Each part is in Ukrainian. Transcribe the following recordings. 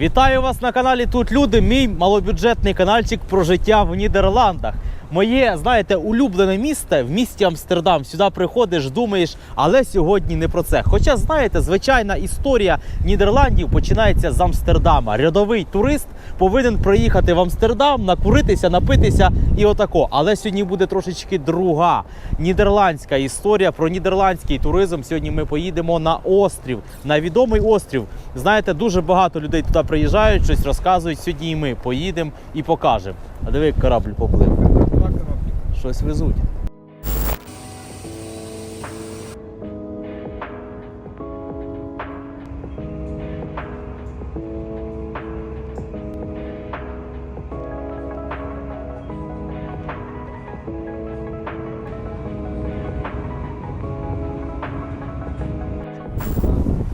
Вітаю вас на каналі Тут Люди, мій малобюджетний каналчик про життя в Нідерландах. Моє, знаєте, улюблене місто в місті Амстердам. Сюди приходиш, думаєш, але сьогодні не про це. Хоча, знаєте, звичайна історія Нідерландів починається з Амстердама. Рядовий турист повинен проїхати в Амстердам, накуритися, напитися і отако. Але сьогодні буде трошечки друга нідерландська історія про нідерландський туризм. Сьогодні ми поїдемо на острів, на відомий острів. Знаєте, дуже багато людей туди приїжджають, щось розказують. Сьогодні і ми поїдемо і покажемо. А диви, корабль поплив. Щось везуть.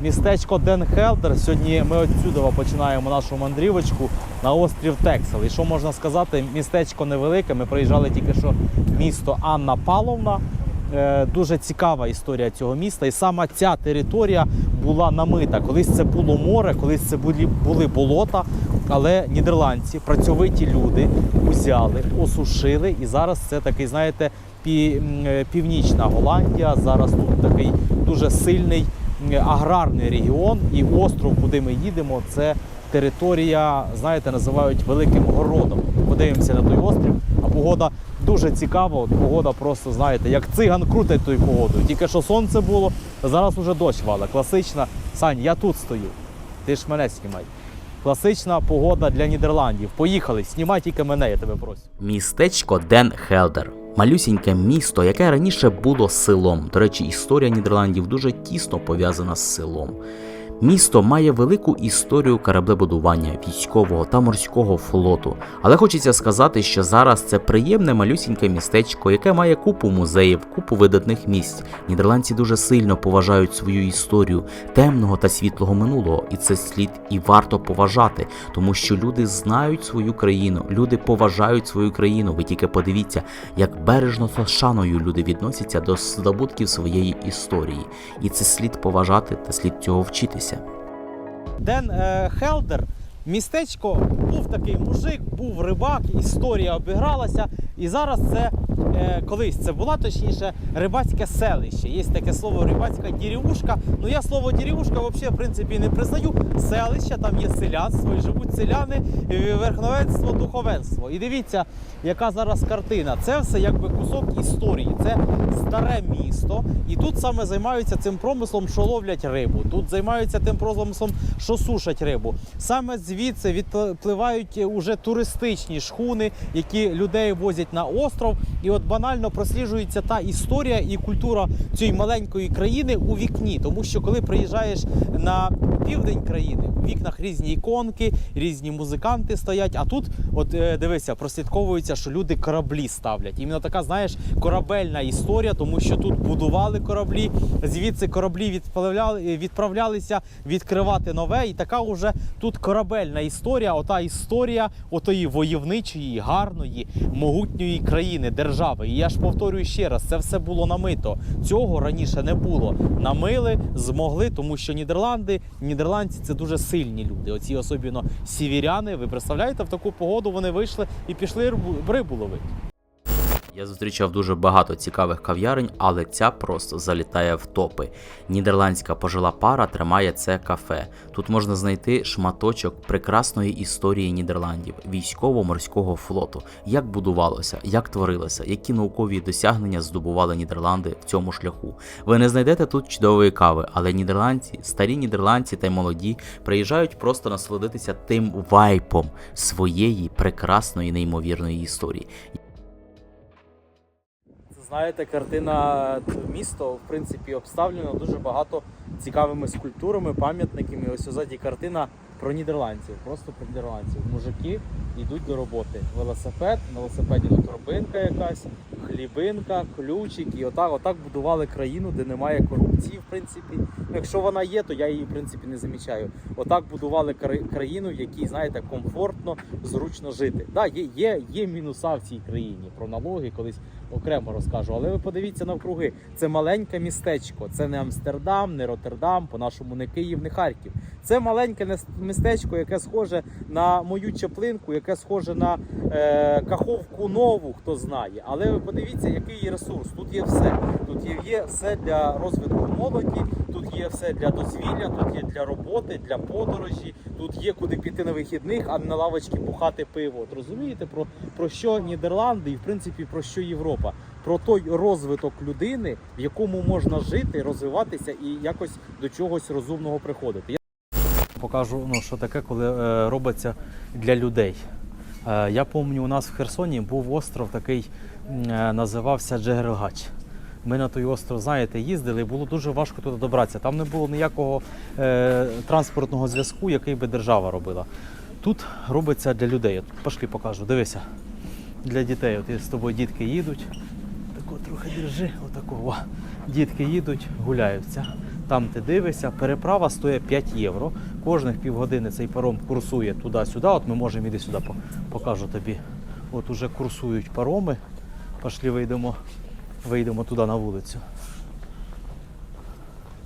Містечко Денхелдер. Сьогодні ми отсюди починаємо нашу мандрівочку на острів Тексел. І що можна сказати, містечко невелике. Ми приїжджали тільки що місто Анна Павловна. Е, Дуже цікава історія цього міста. І саме ця територія була намита. Колись це було море, колись це були, болота. Але нідерландці, працьовиті люди, узяли, осушили. І зараз це такий, знаєте, е, північна Голландія. Зараз тут такий дуже сильний аграрний регіон. І остров, куди ми їдемо, це територія, знаєте, називають великим городом. Подивимося на той острів, а погода дуже цікава. От погода просто, знаєте, як циган крутить тою погодою. Тільки що сонце було, зараз уже дощ вала. Класична. Сань, я тут стою. Ти ж мене знімай. Класична погода для Нідерландів. Поїхали, знімай тільки мене, я тебе прошу. Містечко Ден Хелдер. Малюсіньке місто, яке раніше було селом. До речі, історія Нідерландів дуже тісно пов'язана з селом. Місто має велику історію кораблебудування, військового та морського флоту. Але хочеться сказати, що зараз це приємне малюсіньке містечко, яке має купу музеїв, купу видатних місць. Нідерландці дуже сильно поважають свою історію темного та світлого минулого, і це слід і варто поважати, тому що люди знають свою країну, люди поважають свою країну. Ви тільки подивіться, як бережно та шаною люди відносяться до здобутків своєї історії, і це слід поважати та слід цього вчитися. Ден е, Хелдер. Містечко був такий мужик, був рибак, історія обігралася. І зараз це е, колись це була точніше рибацьке селище. Є таке слово рибацька дірівушка. Ну я слово дірівушка взагалі в принципі не признаю. Селище, там є селянство, і живуть селяни, і верховенство, духовенство. І дивіться, яка зараз картина. Це все якби кусок історії. Це старе місто. І тут саме займаються цим промислом, що ловлять рибу. Тут займаються тим промислом, що сушать рибу. Саме звідси відпливають уже туристичні шхуни, які людей возять на остров. І от банально просліджується та історія і культура цієї маленької країни у вікні. Тому що коли приїжджаєш на південь країни, у вікнах різні іконки, різні музиканти стоять. А тут, от е, дивися, прослідковується, що люди кораблі ставлять. Іменно така, знаєш, корабельна історія, тому що тут будували кораблі, звідси кораблі відправляли, відправлялися відкривати нове. І така вже тут корабельна історія. Ота історія отої войовничої, гарної, могутньої країни, держави. І я ж повторюю ще раз, це все було намито. Цього раніше не було. Намили, змогли, тому що Нідерланди, нідерландці це дуже сильні люди. Оці особливо сівіряни. Ви представляєте, в таку погоду вони вийшли і пішли рибу ловити. Я зустрічав дуже багато цікавих кав'ярень, але ця просто залітає в топи. Нідерландська пожила пара тримає це кафе. Тут можна знайти шматочок прекрасної історії Нідерландів, військово-морського флоту, як будувалося, як творилося, які наукові досягнення здобували Нідерланди в цьому шляху. Ви не знайдете тут чудової кави, але нідерландці, старі нідерландці та й молоді приїжджають просто насолодитися тим вайпом своєї прекрасної неймовірної історії. Знаєте, картина місто в принципі обставлено дуже багато цікавими скульптурами, пам'ятниками. Ось озаді картина про нідерландців, просто про нідерландців. Мужики йдуть до роботи. Велосипед, на велосипеді торбинка якась, хлібинка, ключик. І отак, отак будували країну, де немає корупції, в принципі. Якщо вона є, то я її в принципі не замічаю. Отак будували кра- країну, в якій, знаєте, комфортно, зручно жити. Да, є, є, є мінуса в цій країні. Про налоги колись окремо розкажу. Але ви подивіться навкруги. Це маленьке містечко. Це не Амстердам, не Роттердам, по-нашому не Київ, не Харків. Це маленьке містечко, яке схоже на мою чаплинку, яке схоже на е, Каховку Нову, хто знає. Але ви подивіться, який ресурс. Тут є все. Тут є, все для розвитку молоді, все для дозвілля, тут є для роботи, для подорожі, тут є куди піти на вихідних, а не на лавочці бухати пиво. От розумієте, про, про що Нідерланди і в принципі про що Європа? Про той розвиток людини, в якому можна жити, розвиватися і якось до чогось розумного приходити. Я покажу, ну що таке, коли е, робиться для людей. Е, я пам'ятаю, у нас в Херсоні був остров такий, е, називався Джерелгач. Ми на той остров, знаєте, їздили, було дуже важко туди добратися. Там не було ніякого е, транспортного зв'язку, який би держава робила. Тут робиться для людей. От пошли покажу, дивися. Для дітей. От з тобою дітки їдуть. Тако трохи держи, отакого. Дітки їдуть, гуляються. Там ти дивишся, переправа стоїть 5 євро. Кожних півгодини цей паром курсує туди-сюди. От ми можемо іди сюди, покажу тобі. От уже курсують пароми. Пошли вийдемо, вийдемо туди на вулицю.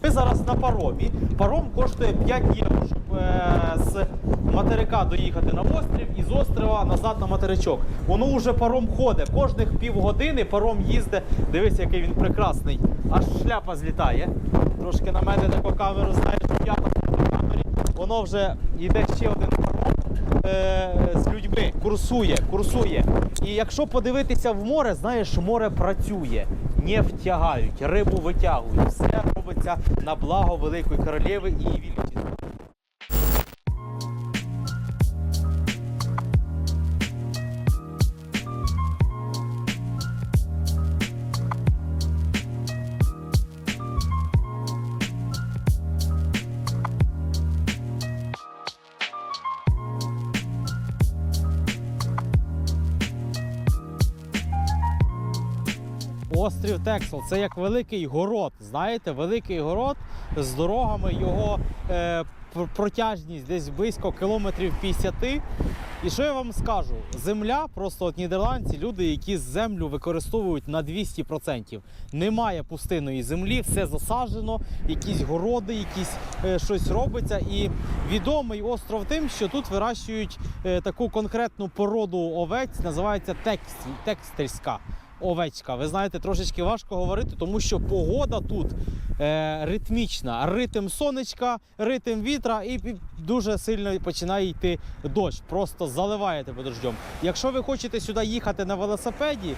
Ми зараз на паромі. Паром коштує 5 євро, щоб е, з материка доїхати на острів і з острова назад на материчок. Воно вже паром ходить. Кожних півгодини паром їздить. Дивись, який він прекрасний. Аж шляпа злітає. Трошки на мене таку камеру знаєш, я на камері. Воно вже йде ще один паром е, з людьми. Курсує, курсує. І якщо подивитися в море, знаєш, море працює, не втягають, рибу витягують. Все робиться на благо великої королеви і її величества. Тексел це як великий город. Знаєте, великий город з дорогами, його е, протяжність десь близько кілометрів 50. І що я вам скажу? Земля, просто от нідерландці, люди, які землю використовують на 200%. Немає пустинної землі, все засаджено, якісь городи, якісь е, щось робиться. І відомий остров тим, що тут вирощують е, таку конкретну породу овець, називається текстіль, текстильська овечка. Ви знаєте, трошечки важко говорити, тому що погода тут е, ритмічна. Ритм сонечка, ритм вітра, і дуже сильно починає йти дощ. Просто заливає тебе дождем. Якщо ви хочете сюди їхати на велосипеді,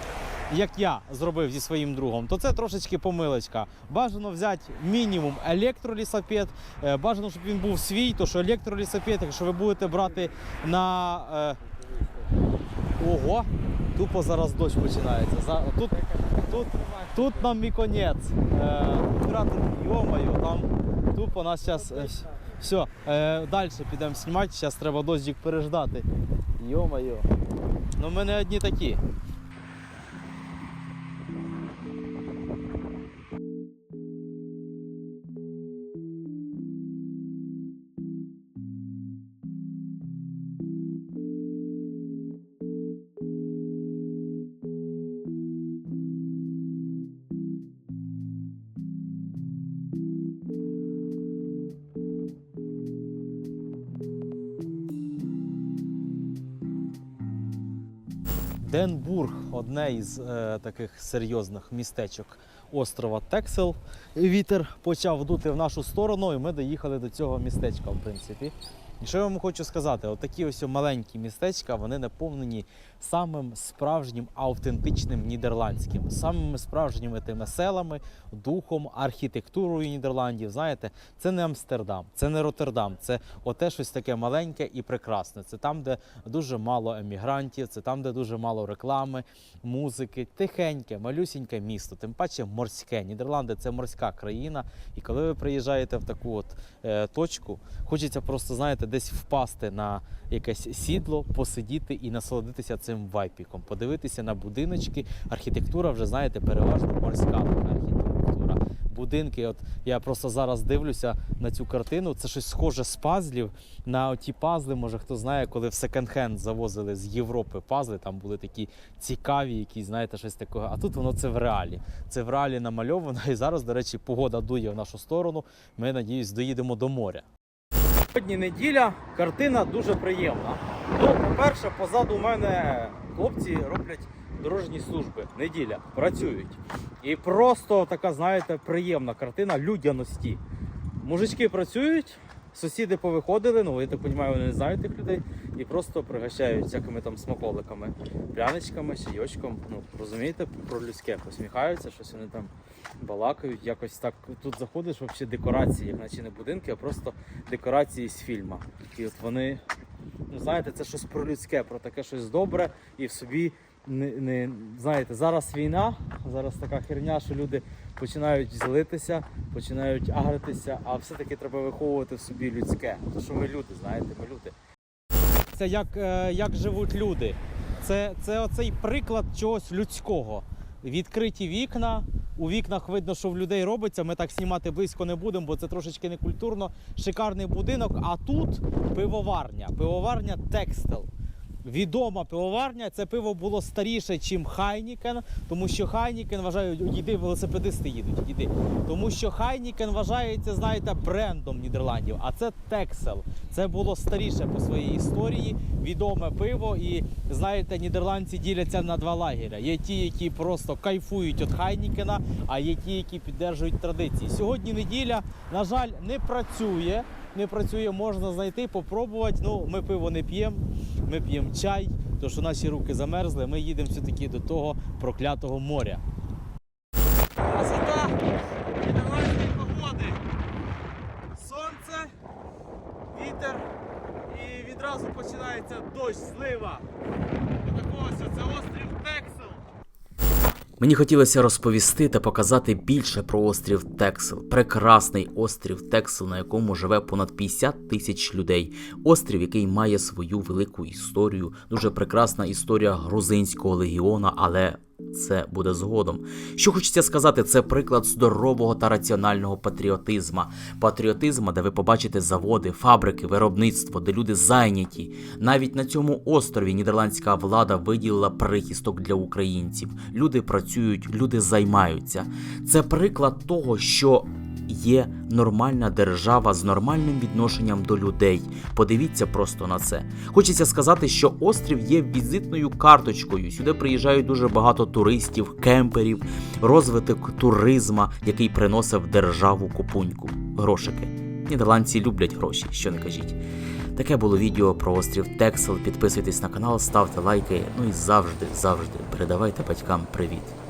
як я зробив зі своїм другом, то це трошечки помилочка. Бажано взяти мінімум електролісапед. Е, бажано, щоб він був свій, то що електролісапед, якщо ви будете брати на. Е, Ого, тупо зараз дощ починається. За, тут, тут, тут нам і конець. Кратер, йомаю, там тупо нас зараз. Е, все, далі підемо знімати, зараз треба дощик переждати. Йомаю. Ну ми не одні такі. Денбург одне із е, таких серйозних містечок острова Тексел. Вітер почав дути в нашу сторону, і ми доїхали до цього містечка, в принципі. І що я вам хочу сказати, отакі ось маленькі містечка, вони наповнені самим справжнім автентичним нідерландським, самими справжніми тими селами, духом, архітектурою Нідерландів. Знаєте, це не Амстердам, це не Роттердам, це оте щось таке маленьке і прекрасне. Це там, де дуже мало емігрантів, це там, де дуже мало реклами, музики, тихеньке, малюсіньке місто, тим паче морське. Нідерланди це морська країна. І коли ви приїжджаєте в таку от е, точку, хочеться просто, знаєте, десь впасти на якесь сідло, посидіти і насолодитися цим вайпіком, подивитися на будиночки. Архітектура вже знаєте, переважно морська архітектура. будинки. От я просто зараз дивлюся на цю картину. Це щось схоже з пазлів на ті пазли. Може хто знає, коли в секонд-хенд завозили з Європи пазли. Там були такі цікаві, які знаєте, щось такого. А тут воно це в реалі. Це в реалі намальовано. І зараз, до речі, погода дує в нашу сторону. Ми надіюсь, доїдемо до моря. Сьогодні неділя, картина дуже приємна. Ну, по-перше, позаду мене хлопці роблять дорожні служби. Неділя, працюють. І просто така, знаєте, приємна картина людяності. Мужички працюють, сусіди повиходили, ну я так розумію, вони не знають тих людей, і просто пригощають всякими там смаколиками, пряничками, чайочком. Ну, розумієте, про людське посміхаються, щось вони там балакають. Якось так тут заходиш, взагалі декорації, як наче не будинки, а просто декорації з фільму. І от вони, ну знаєте, це щось про людське, про таке щось добре і в собі. Не, не знаєте, зараз війна, зараз така херня, що люди починають злитися, починають агритися, а все-таки треба виховувати в собі людське. Тому що ми люди, знаєте, ми люди. Це як, е, як живуть люди. Це, це оцей приклад чогось людського. Відкриті вікна. У вікнах видно, що в людей робиться. Ми так знімати близько не будемо, бо це трошечки некультурно. Шикарний будинок. А тут пивоварня. Пивоварня Текстил. Відома пивоварня. Це пиво було старіше, ніж Хайнікен, тому що Хайнікен вважають, йди, велосипедисти їдуть, йди. Тому що Хайнікен вважається, знаєте, брендом Нідерландів. А це Тексел. Це було старіше по своїй історії, відоме пиво. І знаєте, нідерландці діляться на два лагеря. Є ті, які просто кайфують від Хайнікена, а є ті, які піддержують традиції. Сьогодні неділя, на жаль, не працює. Не працює, можна знайти, попробувати. Ну, ми пиво не п'ємо, ми п'ємо чай, тому що наші руки замерзли. Ми їдемо все-таки до того проклятого моря. Красота нідерландської погоди. Сонце, вітер і відразу починається дощ, злива. Ось, це острів Тексел. Мені хотілося розповісти та показати більше про острів Тексел. Прекрасний острів Тексел, на якому живе понад 50 тисяч людей. Острів, який має свою велику історію, дуже прекрасна історія грузинського легіона, але. Це буде згодом. Що хочеться сказати, це приклад здорового та раціонального патріотизма. Патріотизма, де ви побачите заводи, фабрики, виробництво, де люди зайняті. Навіть на цьому острові нідерландська влада виділила прихисток для українців. Люди працюють, люди займаються. Це приклад того, що є нормальна держава з нормальним відношенням до людей. Подивіться просто на це. Хочеться сказати, що острів є візитною карточкою. Сюди приїжджають дуже багато туристів, кемперів, розвиток туризма, який приносив державу купуньку. Грошики. Нідерландці люблять гроші, що не кажіть. Таке було відео про острів Тексел. Підписуйтесь на канал, ставте лайки. Ну і завжди, завжди передавайте батькам привіт.